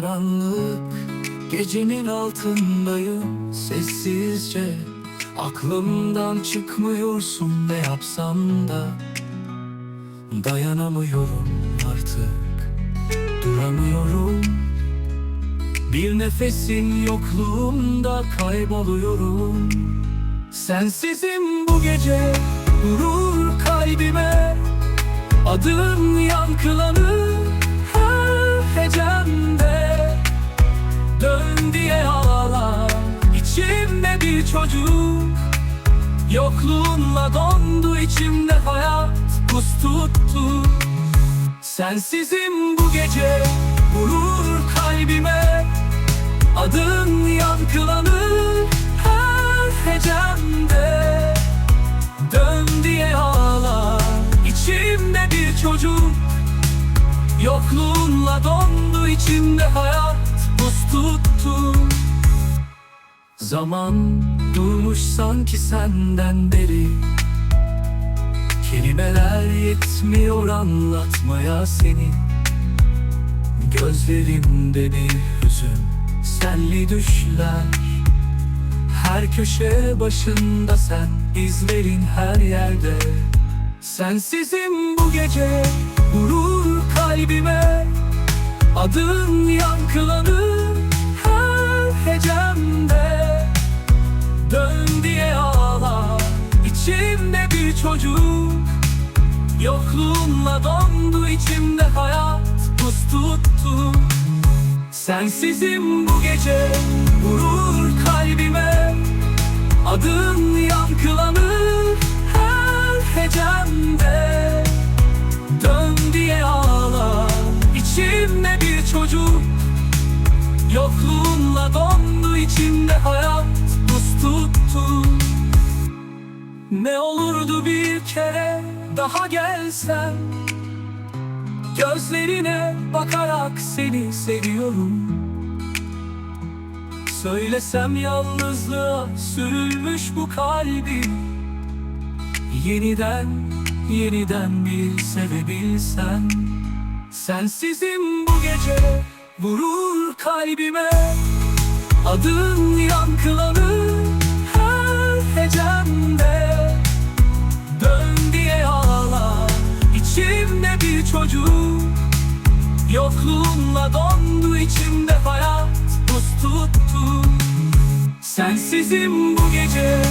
Karanlık gecenin altındayım sessizce. Aklımdan çıkmıyorsun ne yapsam da. Dayanamıyorum artık Duramıyorum. Bir nefesin yokluğunda kayboluyorum. Sensizim bu gece Vurur kalbime. Adın yankılanır Yokluğunla dondu içimde hayat Buz tuttu. Sensizim bu gece Vurur kalbime. Adın yankılanır her hecemde. Dön diye ağlar içimde bir çocuk. Yokluğunla dondu içimde hayat Buz tuttu. Zaman durmuş sanki senden beri. Kelimeler yetmiyor anlatmaya seni. Gözlerimde bir hüzün Senli düşler. Her köşe başında sen izlerin her yerde. Sensizim bu gece Vurur kalbime. Adın çocuk. Yokluğunla dondu içimde hayat Buz tuttu. Sensizim bu gece Vurur kalbime. Adın yankılanır her hecemde. Dön diye ağlar içimde bir çocuk. Yokluğunla dondu içimde hayat Buz tuttu Ne olurdu bir kere daha gelsen? Gözlerine bakarak seni seviyorum. Söylesem yalnızlığa sürülmüş bu kalbim Yeniden, yeniden bir sevebilsen. Sensizim bu gece vurur kalbime. Adın yankılanır her hecemde Yokluğunla dondu içimde hayat Buz tuttu. Sensizim bu gece.